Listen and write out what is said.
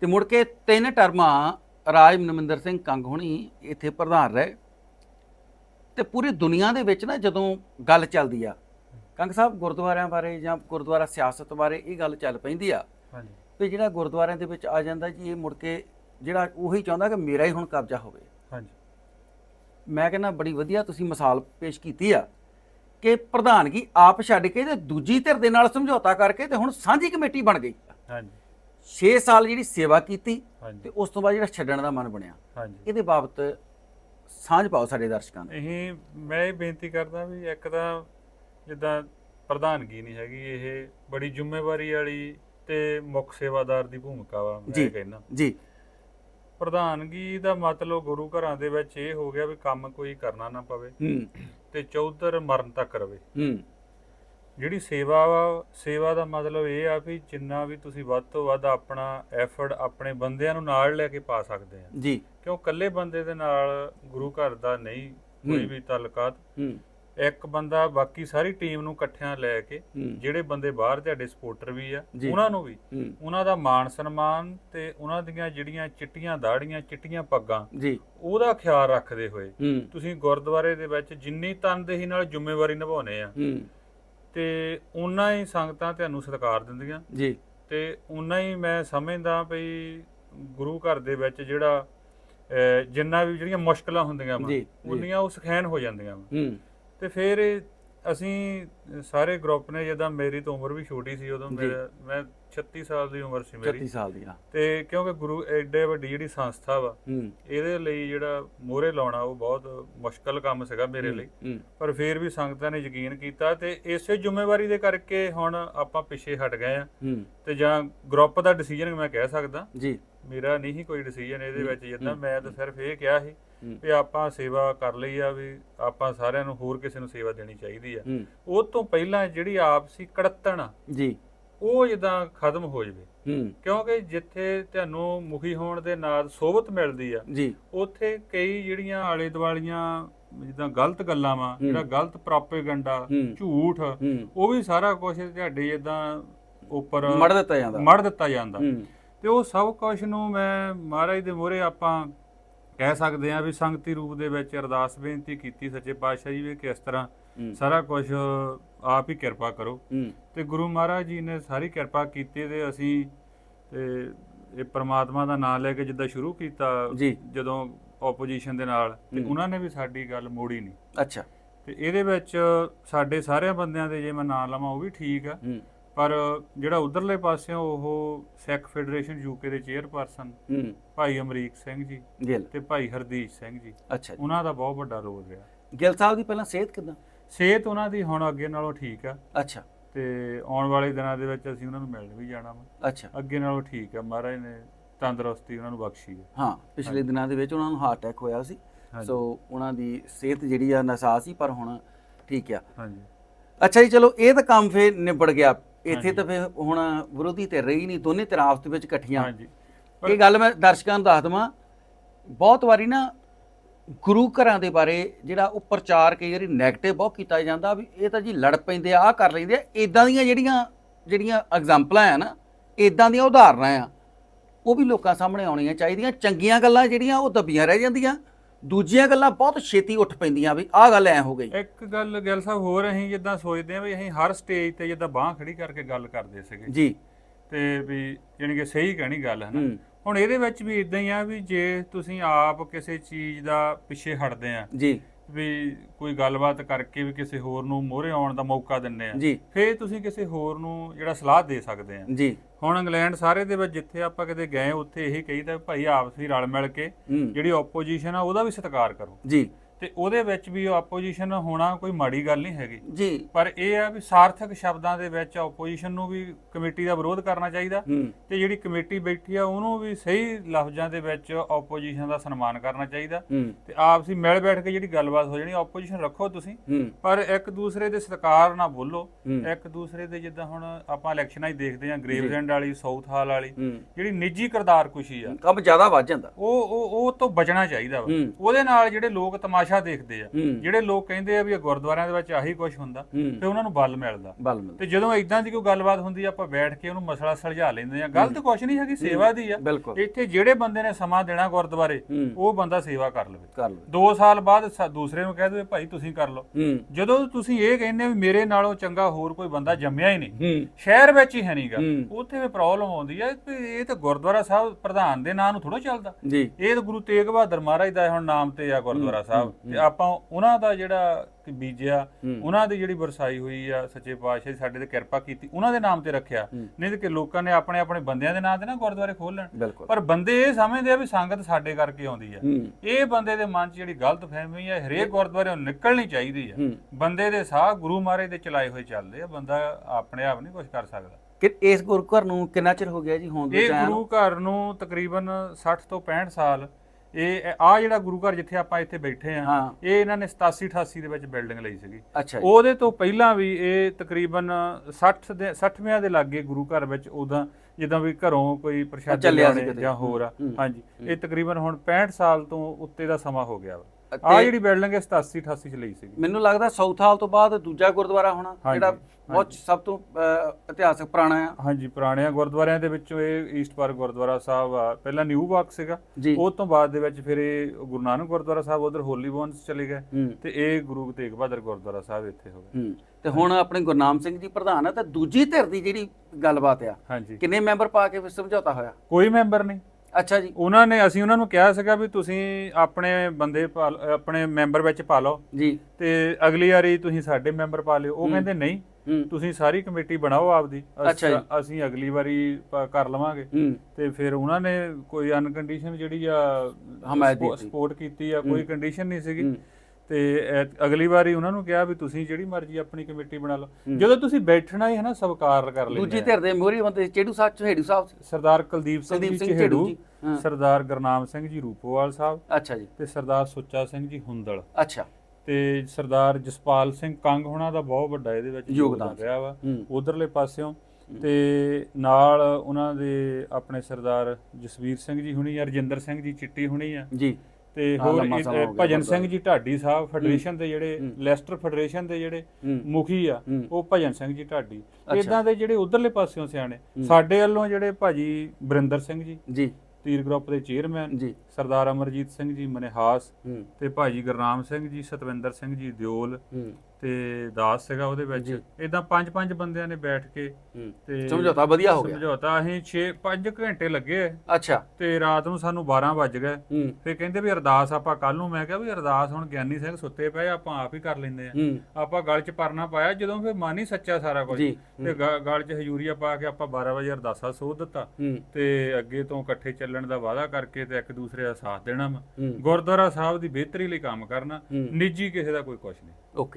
ਤੇ ਮੁੜ ਕੇ ਤਿੰਨ ਟਰਮਾਂ ਰਾਜ ਮਨਮਿੰਦਰ ਸਿੰਘ ਕੰਗ ਹੋਣੀ ਇੱਥੇ ਪ੍ਰਧਾਨ ਰਹੇ। ਤੇ ਪੂਰੀ ਦੁਨੀਆ ਦੇ ਵਿੱਚ ਨਾ ਜਦੋਂ ਗੱਲ ਚੱਲਦੀ ਆ ਕੰਗ ਸਾਹਿਬ ਗੁਰਦੁਆਰਿਆਂ ਬਾਰੇ ਜਾਂ ਗੁਰਦੁਆਰਾ ਸਿਆਸਤ ਬਾਰੇ ਇਹ ਗੱਲ ਚੱਲ ਪੈਂਦੀ ਆ। ਹਾਂਜੀ। ਵੀ ਜਿਹੜਾ ਗੁਰਦੁਆਰਿਆਂ ਦੇ ਵਿੱਚ ਆ ਜਾਂਦਾ ਜੀ ਇਹ ਮੁੜ ਕੇ ਜਿਹੜਾ ਉਹੀ ਚਾਹੁੰਦਾ ਕਿ ਮੇਰਾ ਹੀ ਹੁਣ ਕਬਜ਼ਾ ਹੋਵੇ। ਹਾਂਜੀ। ਮੈਂ ਕਹਿੰਦਾ ਬੜੀ ਵਧੀਆ ਤੁਸੀਂ ਮਿਸਾਲ ਪੇਸ਼ ਕੀਤੀ ਆ ਕਿ ਪ੍ਰਧਾਨਗੀ ਆਪ ਛੱਡ ਕੇ ਤੇ ਦੂਜੀ ਧਿਰ ਦੇ ਨਾਲ ਸਮਝੌਤਾ ਕਰਕੇ ਤੇ ਹੁਣ ਸਾਂਝੀ ਕਮੇਟੀ ਬਣ ਗਈ। ਹਾਂਜੀ। 6 ਸਾਲ ਜਿਹੜੀ ਸੇਵਾ ਕੀਤੀ ਤੇ ਉਸ ਤੋਂ ਬਾਅਦ ਜਿਹੜਾ ਛੱਡਣ ਦਾ ਮਨ ਬਣਿਆ। ਹਾਂਜੀ। ਇਹਦੇ ਬਾਬਤ ਸਾਂਝ ਪਾਓ ਸਾਡੇ ਦਰਸ਼ਕਾਂ ਨੂੰ ਇਹ ਮੈਂ ਇਹ ਬੇਨਤੀ ਕਰਦਾ ਵੀ ਇੱਕ ਤਾਂ ਜਿੱਦਾਂ ਪ੍ਰਧਾਨਗੀ ਨਹੀਂ ਹੈਗੀ ਇਹ ਬੜੀ ਜ਼ਿੰਮੇਵਾਰੀ ਵਾਲੀ ਤੇ ਮੁੱਖ ਸੇਵਾਦਾਰ ਦੀ ਭੂਮਿਕਾ ਵਾ। ਮੈਂ ਕਹਿੰਦਾ। ਜੀ। ਪ੍ਰਧਾਨਗੀ ਦਾ ਮਤਲਬ ਗੁਰੂ ਘਰਾਂ ਦੇ ਵਿੱਚ ਇਹ ਹੋ ਗਿਆ ਵੀ ਕੰਮ ਕੋਈ ਕਰਨਾ ਨਾ ਪਵੇ ਹੂੰ। ਤੇ ਚੌਧਰ ਮਰਨ ਤੱਕ ਰਵੇ। ਹੂੰ। ਜਿਹੜੀ ਸੇਵਾ ਵਾ ਸੇਵਾ ਦਾ ਮਤਲਬ ਇਹ ਆ ਵੀ ਜਿੰਨਾ ਵੀ ਤੁਸੀਂ ਵੱਧ ਤੋਂ ਵੱਧ ਆਪਣਾ ਐਫਰਟ ਆਪਣੇ ਬੰਦਿਆਂ ਨੂੰ ਨਾਲ ਲੈ ਕੇ ਪਾ ਸਕਦੇ ਆ। ਜੀ। ਕਿਉਂ ਇਕੱਲੇ ਬੰਦੇ ਦੇ ਨਾਲ ਗੁਰੂ ਘਰ ਦਾ ਨਹੀਂ ਕੋਈ। ਵੀ ਤਾਲੁਕਾਤ। ਇੱਕ ਬੰਦਾ ਬਾਕੀ ਸਾਰੀ ਟੀਮ ਨੂੰ ਇਕੱਠਿਆਂ ਲੈ ਕੇ ਜਿਹੜੇ ਬੰਦੇ ਬਾਹਰ ਤੁਹਾਡੇ ਸਪੋਰਟਰ ਵੀ ਆ। ਉਹਨਾਂ ਨੂੰ ਵੀ। ਉਹਨਾਂ ਦਾ ਮਾਣ ਸਨਮਾਨ ਤੇ ਉਹਨਾਂ ਦੀਆਂ ਜਿਹੜੀਆਂ ਚਿੱਟੀਆਂ ਦਾੜੀਆਂ ਚਿੱਟੀਆਂ ਪੱਗਾਂ ਜੀ। ਉਹਦਾ ਖਿਆਲ ਰੱਖਦੇ ਹੋਏ ਤੁਸੀਂ ਗੁਰਦੁਆਰੇ ਦੇ ਵਿੱਚ ਜਿੰਨੀ ਤਨਦੇਹੀ ਨਾਲ ਜ਼ਿੰਮੇਵਾਰੀ ਨਿਭਾਉਨੇ ਆ ਤੇ ਉਨਾ ਹੀ ਸੰਗਤਾਂ ਤੁਹਾਨੂੰ ਸਤਿਕਾਰ ਦਿੰਦੀਆਂ। ਜੀ। ਤੇ ਉਨਾ ਹੀ ਮੈਂ ਸਮਝਦਾ ਵੀ ਗੁਰੂ ਘਰ ਦੇ ਵਿੱਚ ਜਿਹੜਾ ਜਿੰਨਾ ਵੀ ਜਿਹੜੀਆਂ ਮੁਸ਼ਕਲਾਂ ਹੁੰਦੀਆਂ ਵਾ। ਉਨੀਆਂ ਉਹ ਸਖੈਨ ਹੋ ਜਾਂਦੀਆਂ ਵਾ। ਹੂੰ। ਤੇ ਫਿਰ ਅਸੀਂ ਸਾਰੇ ਗਰੁੱਪ ਨੇ ਜਦੋਂ ਮੇਰੀ ਤਾਂ ਉਮਰ ਵੀ ਛੋਟੀ ਸੀ ਉਦੋਂ। ਮੇਰਾ ਮੈਂ 36 ਸਾਲ ਦੀ ਉਮਰ ਸੀ ਮੇਰੀ। 36 ਸਾਲ ਦੀ ਆ ਤੇ ਕਿਉਂਕਿ ਗੁਰੂ ਐਡੇ ਵੱਡੀ ਜਿਹੜੀ ਸੰਸਥਾ ਵਾ ਇਹਦੇ ਲਈ ਜਿਹੜਾ ਮੋਹਰੇ ਲਾਉਣਾ ਉਹ ਬਹੁਤ ਮੁਸ਼ਕਲ ਕੰਮ ਸੀਗਾ ਮੇਰੇ ਲਈ। ਪਰ ਫਿਰ ਵੀ ਸੰਗਤਾਂ ਨੇ ਯਕੀਨ ਕੀਤਾ ਤੇ ਇਸੇ ਜ਼ਿੰਮੇਵਾਰੀ ਦੇ ਕਰਕੇ ਹੁਣ ਆਪਾਂ ਪਿੱਛੇ ਹਟ ਗਏ ਆ ਤੇ ਜਾਂ ਗਰੁੱਪ ਦਾ ਡਿਸੀਜਨ ਮੈਂ ਕਹਿ ਸਕਦਾ। ਜੀ। ਮੇਰਾ ਨਹੀਂ ਕੋਈ ਡਿਸੀਜਨ ਇਹਦੇ ਵਿੱਚ ਜਿੱਦਾਂ ਮੈਂ ਤਾਂ ਸਿਰਫ ਇਹ ਕਿਹਾ ਸੀ। ਵੀ ਆਪਾਂ ਸੇਵਾ ਕਰ ਲਈ ਆ ਵੀ ਆਪਾਂ ਸਾਰਿਆਂ ਨੂੰ ਹੋਰ ਕਿਸੇ ਨੂੰ ਸੇਵਾ ਦੇਣੀ ਚਾਹੀਦੀ ਆ। ਉਹ ਤੋਂ ਪਹਿਲਾਂ ਜਿਹੜੀ ਆਪ ਸੀ ਕੜੱਤਣ ਜੀ। ਉਹ ਜਿੱਦਾਂ ਖਤਮ ਹੋ ਜਵੇ। ਕਿਉਂਕਿ ਜਿੱਥੇ ਤੁਹਾਨੂੰ ਮੁਖੀ ਹੋਣ ਦੇ ਨਾਲ ਸੋਭਤ ਮਿਲਦੀ ਆ ਜੀ। ਉੱਥੇ ਕਈ ਜਿਹੜੀਆਂ ਆਲੇ ਦੁਆਲੀਆਂ ਜਿੱਦਾਂ ਗਲਤ ਗੱਲਾਂ ਵਾ ਜਿਹੜਾ ਗਲਤ ਪ੍ਰੋਪੇਗੈਂਡਾ। ਝੂਠ ਉਹ ਵੀ ਸਾਰਾ ਕੁਝ ਤੁਹਾਡੇ ਜਿੱਦਾਂ ਉੱਪਰ ਮੜ ਦਿੱਤਾ ਜਾਂਦਾ। ਮੜ ਦਿੱਤਾ ਜਾਂਦਾ। ਤੇ ਉਹ ਸਭ ਕੁਝ ਨੂੰ ਮੈਂ ਮਹਾਰਾਜ ਦੇ ਮੂਹਰੇ ਆਪਾਂ ਕਹਿ ਸਕਦੇ ਹਾਂ ਵੀ ਸੰਗਤੀ ਰੂਪ ਦੇ ਵਿੱਚ ਅਰਦਾਸ ਬੇਨਤੀ ਕੀਤੀ ਸੱਚੇ ਪਾਤਸ਼ਾਹ ਜੀ ਵੀ ਕਿਸ ਤਰ੍ਹਾਂ ਸਾਰਾ ਕੁਝ ਆਪ ਹੀ ਕਿਰਪਾ ਕਰੋ। ਤੇ ਗੁਰੂ ਮਹਾਰਾਜ ਜੀ ਨੇ ਸਾਰੀ ਕਿਰਪਾ ਕੀਤੀ ਤੇ ਅਸੀਂ ਤੇ ਇਹ ਪ੍ਰਮਾਤਮਾ ਦਾ ਨਾਮ ਲੈ ਕੇ ਜਿੱਦਾਂ ਸ਼ੁਰੂ ਕੀਤਾ। ਜਦੋਂ ਆਪੋਜੀਸ਼ਨ ਦੇ ਨਾਲ ਤੇ। ਉਹਨਾਂ ਨੇ ਵੀ ਸਾਡੀ ਗੱਲ ਮੋੜੀ ਨਹੀਂ। ਅੱਛਾ। ਤੇ ਇਹਦੇ ਵਿੱਚ ਸਾਡੇ ਸਾਰਿਆਂ ਬੰਦਿਆਂ ਦੇ ਜੇ ਮੈਂ ਨਾਂ ਲਵਾਂ ਉਹ ਵੀ ਠੀਕ ਆ। ਪਰ ਜਿਹੜਾ ਉਧਰਲੇ ਪਾਸਿਓਂ ਉਹ ਸਿੱਖ ਫੈਡਰੇਸ਼ਨ ਯੂਕੇ ਦੇ ਚੇਅਰਪਰਸਨ ਹੂੰ। ਭਾਈ ਅਮਰੀਕ ਸਿੰਘ ਜੀ ਗਿੱਲ। ਤੇ ਭਾਈ ਹਰਦੀਸ਼ ਸਿੰਘ ਜੀ। ਅੱਛਾ ਜੀ। ਉਹਨਾਂ ਦਾ ਬਹੁਤ ਵੱਡਾ ਰੋਲ ਰਿਹਾ। ਗਿੱਲ ਸਾਹਿਬ ਦੀ ਪਹਿਲਾਂ ਸਿਹਤ ਕਿਦਾਂ? ਸਿਹਤ ਉਹਨਾਂ ਦੀ ਹੁਣ ਅੱਗੇ ਨਾਲੋਂ ਠੀਕ ਆ। ਅੱਛਾ। ਤੇ ਆਉਣ ਵਾਲੇ ਦਿਨਾਂ ਦੇ ਵਿੱਚ ਅਸੀਂ ਉਹਨਾਂ ਨੂੰ ਮਿਲਣ ਵੀ ਜਾਣਾ ਵਾ। ਅੱਛਾ। ਅੱਗੇ ਨਾਲੋਂ ਠੀਕ ਆ। ਮਹਾਰਾਜ ਨੇ ਤੰਦਰੁਸਤੀ ਉਹਨਾਂ ਨੂੰ ਬਖਸ਼ੀ ਹੈ ਹਾਂ ਪਿਛਲੇ ਦਿਨਾਂ ਦੇ ਵਿੱਚ ਉਹਨਾਂ ਨੂੰ ਹਾਰਟ ਅਟੈਕ ਹੋਇਆ ਸੀ। ਸੋ ਉਹਨਾਂ ਦੀ ਸਿਹਤ ਜਿਹੜੀ ਆ ਨਸਾਸ ਸੀ ਪਰ ਹੁਣ ਠੀਕ ਆ। ਹਾਂਜੀ। ਅੱਛਾ ਜੀ ਚਲੋ ਇਹ ਤਾਂ ਕੰਮ ਫੇਰ ਨਿਬੜ ਗਿਆ। ਇੱਥੇ। ਤਾਂ ਫੇਰ ਹੁਣ ਵਿਰੋਧੀ ਤੇ ਰਹੀ ਨਹੀਂ ਦੋਨੇ ਧਿਰਾਂ ਆਪਸ ਦੇ ਵਿੱਚ ਇਕੱਠੀਆਂ। ਹਾਂਜੀ। ਇਹ ਗੱਲ ਮੈਂ ਦਰਸ਼ਕਾਂ ਨੂੰ ਦੱਸ ਦਵਾਂ ਬਹੁਤ ਵਾਰੀ ਨਾ ਗੁਰੂ ਘਰਾਂ ਦੇ ਬਾਰੇ ਜਿਹੜਾ ਉਹ ਪ੍ਰਚਾਰ ਕਈ ਵਾਰੀ 네ਗੇਟਿਵ ਬਹੁਤ ਕੀਤਾ ਜਾਂਦਾ ਵੀ ਇਹ ਤਾਂ ਜੀ ਲੜ ਪੈਂਦੇ ਆ ਆਹ ਕਰ ਲੈਂਦੇ ਆ ਇਦਾਂ ਦੀਆਂ ਜਿਹੜੀਆਂ ਜਿਹੜੀਆਂ ਐਗਜ਼ਾਮਪਲਾਂ ਆ ਨਾ ਇਦਾਂ ਦੀਆਂ ਉਦਾਹਰਨਾਂ ਆ ਉਹ ਵੀ ਲੋਕਾਂ ਸਾਹਮਣੇ ਆਉਣੀਆਂ ਚਾਹੀਦੀਆਂ ਚੰਗੀਆਂ ਗੱਲਾਂ ਜਿਹੜੀਆਂ ਉਹ ਦਬੀਆਂ ਰਹਿ ਜਾਂਦੀਆਂ। ਦੂਜੀਆਂ ਗੱਲਾਂ ਬਹੁਤ ਛੇਤੀ ਉੱਠ ਪੈਂਦੀਆਂ ਵੀ ਆਹ ਗੱਲ ਐ ਹੋ ਗਈ। ਇੱਕ ਗੱਲ ਗਿੱਲ ਸਾਹਿਬ ਹੋਰ ਅਸੀਂ ਜਿੱਦਾਂ ਸੋਚਦੇ ਆ ਵੀ ਅਸੀਂ ਹਰ ਸਟੇਜ ਤੇ ਜਿੱਦਾਂ ਬਾਹ ਖੜੀ ਕਰਕੇ ਗੱਲ ਕਰਦੇ ਸੀਗੇ। ਜੀ। ਤੇ ਵੀ ਯਾਨੀ ਕਿ ਸਹੀ ਕਹਿਣੀ ਗੱਲ ਹੈ ਨਾ। ਹੁਣ ਇਹਦੇ ਵਿੱਚ ਵੀ ਇਦਾਂ ਹੀ ਆ ਵੀ ਜੇ ਤੁਸੀਂ ਆਪ ਕਿਸੇ ਚੀਜ਼ ਦਾ ਪਿੱਛੇ ਹਟਦੇ ਆ ਜੀ। ਵੀ ਕੋਈ ਗੱਲਬਾਤ ਕਰਕੇ ਵੀ ਕਿਸੇ ਹੋਰ ਨੂੰ ਮੋਹਰੇ ਆਉਣ ਦਾ ਮੌਕਾ ਦਿੰਨੇ ਆ। ਜੀ। ਫੇਰ ਤੁਸੀਂ ਕਿਸੇ ਹੋਰ ਨੂੰ ਜਿਹੜਾ ਸਲਾਹ ਦੇ ਸਕਦੇ ਆ। ਜੀ। ਹੁਣ ਇੰਗਲੈਂਡ ਸਾਰੇ ਦੇ ਵਿੱਚ ਜਿੱਥੇ ਆਪਾਂ ਕਿਤੇ ਗਏ ਉੱਥੇ ਇਹੀ ਕਹੀਦਾ ਵੀ ਭਾਈ ਆਪਸ ਰਲ ਮਿਲ ਕੇ ਹੂੰ। ਜਿਹੜੀ ਆਪੋਜੀਸ਼ਨ ਆ ਉਹਦਾ ਵੀ ਸਤਿਕਾਰ ਕਰੋ। ਜੀ। ਤੇ ਉਹਦੇ ਵਿੱਚ ਵੀ ਆਪੋਜੀਸ਼ਨ ਹੋਣਾ ਕੋਈ ਮਾੜੀ ਗੱਲ ਨਹੀਂ ਹੈਗੀ। ਜੀ। ਪਰ ਇਹ ਆ ਵੀ ਸਾਰਥਕ ਸ਼ਬਦਾਂ ਦੇ ਵਿੱਚ ਆਪੋਜੀਸ਼ਨ ਨੂੰ ਵੀ ਕਮੇਟੀ ਦਾ ਵਿਰੋਧ ਕਰਨਾ ਚਾਹੀਦਾ। ਤੇ ਜਿਹੜੀ ਕਮੇਟੀ ਬੈਠੀ ਆ ਉਹਨੂੰ ਵੀ ਸਹੀ ਲਫ਼ਜ਼ਾਂ ਦੇ ਵਿੱਚ ਆਪੋਜੀਸ਼ਨ ਦਾ ਸਨਮਾਨ ਕਰਨਾ ਚਾਹੀਦਾ। ਤੇ ਆਪਸੀ ਮਿਲ ਬੈਠ ਕੇ ਜਿਹੜੀ ਗੱਲਬਾਤ ਹੋ ਜਾਣੀ ਆਪੋਜੀਸ਼ਨ ਰੱਖੋ ਤੁਸੀਂ। ਪਰ ਇੱਕ ਦੂਸਰੇ ਦੇ ਸਤਿਕਾਰ ਨਾਲ ਬੋਲੋ। ਇੱਕ ਦੂਸਰੇ ਦੇ ਜਿੱਦਾਂ ਹੁਣ ਆਪਾਂ ਇਲੈਕਸ਼ਨਾਂ 'ਚ ਦੇਖਦੇ ਆ ਗ੍ਰੇਵਜ਼ੈਂਡ ਵਾਲੀ ਸਾਊਥ ਹਾਲ ਵਾਲੀ ਜਿਹੜੀ ਨਿੱਜੀ ਕਿਰਦਾਰ ਕੁਸ਼ੀ ਆ। ਕੰਮ ਜ਼ਿਆਦਾ ਵੱਧ ਜਾਂਦਾ। ਉਹ ਉਹ ਉਹ ਤੋਂ ਬਚਣਾ ਚਾਹੀਦਾ ਵਾ। ਉਹਦੇ ਨਾਲ ਜਿਹੜੇ ਲੋਕ ਤਮਾਸ਼ਾ ਤਮਾਸ਼ਾ ਦੇਖਦੇ ਆ। ਜਿਹੜੇ ਲੋਕ ਕਹਿੰਦੇ ਆ ਵੀ ਇਹ ਗੁਰਦੁਆਰਿਆਂ ਦੇ ਵਿੱਚ ਆਹੀ ਕੁਝ ਹੁੰਦਾ ਤੇ ਉਹਨਾਂ ਨੂੰ ਬਲ ਮਿਲਦਾ। ਬਲ ਮਿਲਦਾ। ਤੇ ਜਦੋਂ ਇਦਾਂ ਦੀ ਕੋਈ ਗੱਲਬਾਤ ਹੁੰਦੀ ਆ ਆਪਾਂ ਬੈਠ ਕੇ ਉਹਨੂੰ ਮਸਲਾ ਸੁਲਝਾ ਲੈਂਦੇ ਆ। ਗਲਤ ਕੁਝ ਨਹੀਂ ਹੈਗੀ ਸੇਵਾ ਦੀ ਆ। ਇੱਥੇ ਜਿਹੜੇ ਬੰਦੇ ਨੇ ਸਮਾਂ ਦੇਣਾ ਗੁਰਦੁਆਰੇ ਉਹ ਬੰਦਾ ਸੇਵਾ ਕਰ ਲਵੇ। ਕਰ ਲਓ 2 ਸਾਲ ਬਾਅਦ ਦੂਸਰੇ ਨੂੰ ਕਹਿ ਦੇਵੇ ਭਾਈ ਤੁਸੀਂ ਕਰ ਲਓ। ਜਦੋਂ ਤੁਸੀਂ ਇਹ ਕਹਿੰਦੇ ਵੀ ਮੇਰੇ ਨਾਲੋਂ ਚੰਗਾ ਹੋਰ ਕੋਈ ਬੰਦਾ ਜੰਮਿਆ ਹੀ ਨਹੀਂ ਸ਼ਹਿਰ ਵਿੱਚ ਹੀ ਹੈ ਨਹੀਂਗਾ। ਉੱਥੇ ਵੀ ਪ੍ਰੋਬਲਮ ਆਉਂਦੀ ਕਿ ਇਹ ਤਾਂ ਗੁਰਦੁਆਰਾ ਸਾਹਿਬ ਪ੍ਰਧਾਨ ਦੇ ਨਾਂ ਨੂੰ ਥੋੜਾ ਚੱਲਦਾ। ਜੀ। ਇਹ ਤਾਂ ਗੁਰੂ ਤੇਗ ਬਹਾਦਰ ਮਹਾਰਾਜ ਦਾ ਹੁਣ ਨਾਮ ਤੇ ਆ ਗੁਰਦੁਆਰਾ ਸਾਹਿਬ। ਤੇ ਆਪਾਂ ਉਹਨਾਂ ਦਾ ਜਿਹੜਾ ਬੀਜਿਆ। ਉਹਨਾਂ ਦੀ ਜਿਹੜੀ ਵਰਸਾਈ ਹੋਈ ਆ ਸੱਚੇ ਪਾਤਸ਼ਾਹ ਦੀ ਸਾਡੇ ਤੇ ਕਿਰਪਾ ਕੀਤੀ ਉਹਨਾਂ ਦੇ ਨਾਮ ਤੇ ਰੱਖਿਆ। ਨਹੀਂ ਤੇ ਕਿ ਲੋਕਾਂ ਨੇ ਆਪਣੇ ਆਪਣੇ ਬੰਦਿਆਂ ਦੇ ਨਾਂ ਤੇ ਨਾ ਗੁਰਦੁਆਰੇ ਖੋਲ ਲੈਣ। ਪਰ ਬੰਦੇ ਇਹ ਸਮਝਦੇ ਆ ਵੀ ਸੰਗਤ ਸਾਡੇ ਕਰਕੇ ਆਉਂਦੀ ਆ। ਇਹ ਬੰਦੇ ਦੇ ਮਨ 'ਚ ਜਿਹੜੀ ਗਲਤ ਫਹਿਮੀ ਹੈ ਹਰੇਕ ਗੁਰਦੁਆਰੇ ਨਿਕਲਣੀ ਚਾਹੀਦੀ ਆ। ਬੰਦੇ ਦੇ ਸਾਹ ਗੁਰੂ ਮਹਾਰਾਜ ਦੇ ਚਲਾਏ ਹੋਏ ਚੱਲਦੇ ਆ ਬੰਦਾ ਆਪਣੇ ਆਪ ਨਹੀਂ ਕੁਝ ਕਰ ਸਕਦਾ। ਕਿ ਇਸ ਗੁਰੂ ਘਰ ਨੂੰ ਕਿੰਨਾ ਚਿਰ ਹੋ ਗਿਆ ਜੀ ਹੋਂਦ ਵਿੱਚ ਇਹ ਆਇਆ? ਗੁਰੂ ਘਰ ਨੂੰ ਤਕਰੀਬਨ 60 ਤੋਂ 65 ਸਾਲ ਇਹ ਆ ਜਿਹੜਾ ਗੁਰੂ ਘਰ ਜਿੱਥੇ ਆਪਾਂ ਇੱਥੇ ਬੈਠੇ ਆ ਹਾਂ। ਇਹ ਇਹਨਾਂ ਨੇ 87 88 ਦੇ ਵਿੱਚ ਬਿਲਡਿੰਗ ਲਈ ਸੀਗੀ। ਅੱਛਾ ਜੀ। ਉਹਦੇ ਤੋਂ ਪਹਿਲਾਂ ਵੀ ਇਹ ਤਕਰੀਬਨ 60 ਦੇ 60ਵਿਆਂ ਦੇ ਲਾਗੇ ਗੁਰੂ ਘਰ ਵਿੱਚ ਉਦਾਂ ਜਿੱਦਾਂ ਵੀ ਘਰੋਂ ਕੋਈ ਪ੍ਰਸ਼ਾਦ ਚੱਲਿਆ ਸੀ ਲਿਆਉਣੇ ਕਿਤੇ। ਜਾਂ ਹੋਰ ਆ। ਹੂੰ। ਹਾਂਜੀ। ਇਹ ਤਕਰੀਬਨ ਹੁਣ 65 ਸਾਲ ਤੋਂ ਉੱਤੇ ਦਾ ਸਮਾਂ ਹੋ ਗਿਆ ਵਾ। ਆ ਜਿਹੜੀ ਬਿਲਡਿੰਗ ਹੈ 87 88 ਚ ਲਈ ਸੀਗੀ। ਮੈਨੂੰ ਲੱਗਦਾ ਸਾਊਥ ਹਾਲ ਤੋਂ ਬਾਅਦ ਦੂਜਾ ਗੁਰਦੁਆਰਾ ਹੋਣਾ ਜਿਹੜਾ ਬਹੁਤ ਸਭ ਤੋਂ ਇਤਿਹਾਸਕ ਪੁਰਾਣਾ ਆ। ਹਾਂਜੀ ਪੁਰਾਣਿਆਂ ਗੁਰਦੁਆਰਿਆਂ ਦੇ ਵਿੱਚੋਂ ਇਹ ਈਸਟ ਪਾਰਕ ਗੁਰਦੁਆਰਾ ਸਾਹਿਬ ਆ। ਪਹਿਲਾਂ ਨਿਊ ਬਾਗ ਸੀਗਾ। ਉਹ ਤੋਂ ਬਾਅਦ ਦੇ ਵਿੱਚ ਫਿਰ ਇਹ ਗੁਰੂ ਨਾਨਕ ਗੁਰਦੁਆਰਾ ਸਾਹਿਬ ਉਧਰ ਹੋਲੀ ਬੋਨਸ ਚਲੇ ਗਏ। ਤੇ ਇਹ ਗੁਰੂ ਤੇਗ ਬਹਾਦਰ ਗੁਰਦੁਆਰਾ ਸਾਹਿਬ ਇੱਥੇ ਹੋ ਹੂੰ। ਤੇ ਹੁਣ ਆਪਣੇ ਗੁਰਨਾਮ ਸਿੰਘ ਜੀ ਪ੍ਰਧਾਨ ਆ ਤੇ ਦੂਜੀ ਧਿਰ ਦੀ ਜਿਹੜੀ ਗੱਲਬਾਤ ਆ ਕਿੰਨੇ ਮੈਂਬਰ ਪਾ ਕੇ ਸਮਝੌਤਾ ਹੋਇਆ? ਕੋਈ ਮੈਂਬਰ ਨਹੀਂ। ਅੱਛਾ ਜੀ। ਉਹਨਾਂ ਨੇ ਅਸੀਂ ਉਹਨਾਂ ਨੂੰ ਕਿਹਾ ਸੀਗਾ ਵੀ ਤੁਸੀਂ ਆਪਣੇ ਬੰਦੇ ਪਾ ਆਪਣੇ ਮੈਂਬਰ ਵਿੱਚ ਪਾ ਲਓ। ਜੀ। ਤੇ ਅਗਲੀ ਵਾਰੀ ਤੁਸੀਂ ਸਾਡੇ ਮੈਂਬਰ ਪਾ ਲਿਓ। ਉਹ ਕਹਿੰਦੇ ਨਹੀਂ ਹੂੰ। ਤੁਸੀਂ ਸਾਰੀ ਕਮੇਟੀ ਬਣਾਓ ਆਪਦੀ। ਅਸ- ਅੱਛਾ ਜੀ। ਅਸੀਂ ਅਗਲੀ ਵਾਰੀ ਪ- ਕਰ ਲਵਾਂਗੇ। ਹੂੰ। ਤੇ ਫਿਰ ਉਹਨਾਂ ਨੇ ਕੋਈ ਅਨਕੰਡੀਸ਼ਨ ਜਿਹੜੀ ਆ ਹਮਾਇਤ। ਸਪੋਰਟ ਕੀਤੀ ਆ ਕੋਈ ਕੰਡੀਸ਼ਨ ਨਹੀਂ ਸੀਗੀ। ਹੂੰ। ਤੇ ਅਗਲੀ ਵਾਰੀ ਉਹਨਾਂ ਨੂੰ ਕਿਹਾ ਵੀ ਤੁਸੀਂ ਜਿਹੜੀ ਮਰਜ਼ੀ ਆਪਣੀ ਕਮੇਟੀ ਬਣਾ ਲਓ। ਜਦੋਂ ਤੁਸੀਂ ਬੈਠਣਾ ਹੀ ਹੈ ਨਾ ਸਵਕਾਰ ਕਰ ਲੈਂਦੇ ਦੂਜੀ ਆ। ਧਿਰ ਦੇ ਮੋਹਰੀ ਬੰਦੇ ਚੇੜੂ ਸਾਹਿਬ ਚਹੇੜੂ ਸਾਹਿਬ ਸਰਦਾਰ ਕੁਲਦੀਪ ਸਿੰਘ ਜੀ ਹਾਂ। ਸਰਦਾਰ ਗੁਰਨਾਮ ਸਿੰਘ ਜੀ ਰੂਪੋਵਾਲ ਸਾਹਿਬ ਅੱਛਾ ਜੀ। ਤੇ ਸਰਦਾਰ ਸੁੱਚਾ ਸਿੰਘ ਜੀ ਹੁੰਦਲ। ਅੱਛਾ। ਤੇ ਸਰਦਾਰ ਜਸਪਾਲ ਸਿੰਘ ਕੰਗ ਹੋਣਾ ਦਾ ਬਹੁਤ ਵੱਡਾ ਇਹਦੇ ਵਿੱਚ ਯੋਗਦਾਨ ਰਿਹਾ ਵਾ ਉਧਰਲੇ ਪਾਸਿਓਂ। ਤੇ ਨਾਲ ਉਹਨਾਂ ਦੇ ਆਪਣੇ ਸਰਦਾਰ ਜਸਵੀਰ ਸਿੰਘ ਜੀ ਹੁਣੀ ਰਜਿੰਦਰ ਸਿੰਘ ਜੀ ਚਿੱਟੀ ਹੁਣੀ ਆ। ਜੀ। ਤੇ ਹੋਰ ਇਹ- ਭਜਨ। ਸਿੰਘ ਜੀ ਢਾਡੀ ਸਾਹਿਬ ਫੈਡਰੇਸ਼ਨ ਦੇ ਜਿਹੜੇ। ਲੈਸਟਰ ਫੈਡਰੇਸ਼ਨ ਦੇ ਜਿਹੜੇ ਮੁਖੀ ਆ ਉਹ ਭਜਨ ਸਿੰਘ ਜੀ ਢਾਡੀ। ਇਦਾਂ ਦੇ ਜਿਹੜੇ ਉਧਰਲੇ ਪਾਸਿਓਂ ਸਿਆਣੇ। ਸਾਡੇ ਵੱਲੋਂ ਜਿਹੜੇ ਭਾਜੀ ਬਰਿੰਦਰ ਸਿੰਘ ਜੀ ਜੀ ਤੀਰ ਗਰੁੱਪ ਦੇ ਚੇਅਰਮੈਨ ਜੀ ਸਰਦਾਰ ਅਮਰਜੀਤ ਸਿੰਘ ਜੀ ਮਨਿਹਾਸ ਤੇ ਭਾਜੀ ਗੁਰਨਾਮ ਸਿੰਘ ਜੀ ਸਤਵਿੰਦਰ ਸਿੰਘ ਜੀ ਦਿਓਲ ਤੇ ਦਾਸ ਸੀਗਾ ਉਹਦੇ ਵਿੱਚ। ਇਦਾਂ ਪੰਜ ਪੰਜ ਬੰਦਿਆਂ ਨੇ ਬੈਠ ਕੇ ਤੇ ਸਮਝੌਤਾ ਵਧੀਆ ਹੋ ਗਿਆ। ਸਮਝੌਤਾ। ਅਸੀਂ 6 5 ਘੰਟੇ ਲੱਗੇ। ਅੱਛਾ। ਤੇ ਰਾਤ ਨੂੰ ਸਾਨੂੰ 12 ਵੱਜ ਗਏ। ਫੇ ਕਹਿੰਦੇ ਵੀ ਅਰਦਾਸ ਆਪਾਂ ਕੱਲ ਨੂੰ ਮੈਂ ਕਿਹਾ ਵੀ ਅਰਦਾਸ ਹੁਣ ਗਿਆਨੀ ਸਿੰਘ ਸੁੱਤੇ ਪਏ ਆਪਾਂ ਆਪ ਹੀ ਕਰ ਲੈਂਦੇ ਆ। ਆਪਾਂ ਗਲ 'ਚ ਪਰਨਾ ਪਾਇਆ ਜਦੋਂ ਫੇ ਮਨ ਹੀ ਸੱਚਾ ਸਾਰਾ ਕੁਝ। ਤੇ ਗਲ 'ਚ ਹਜੂਰੀਆ ਪਾ ਕੇ ਆਪਾਂ 12 ਵਜੇ ਅਰਦਾਸਾ ਸੋਧ ਦਿੱਤਾ। ਤੇ ਅੱਗੇ ਤੋਂ ਇਕੱਠੇ ਚੱਲਣ ਦਾ ਵਾਅਦਾ ਕਰਕੇ ਤੇ ਇੱਕ ਦੂਸਰੇ ਦਾ ਸਾਥ ਦੇਣਾ ਵਾ। ਗੁਰਦੁਆਰਾ ਸਾਹਿਬ ਦੀ ਬਿਹਤਰੀ ਲਈ ਕੰਮ ਕਰਨਾ। ਨਿੱਜੀ ਕਿਸੇ ਦਾ ਕੋਈ ਕੁਝ ਨਹੀਂ। ਓਕੇ।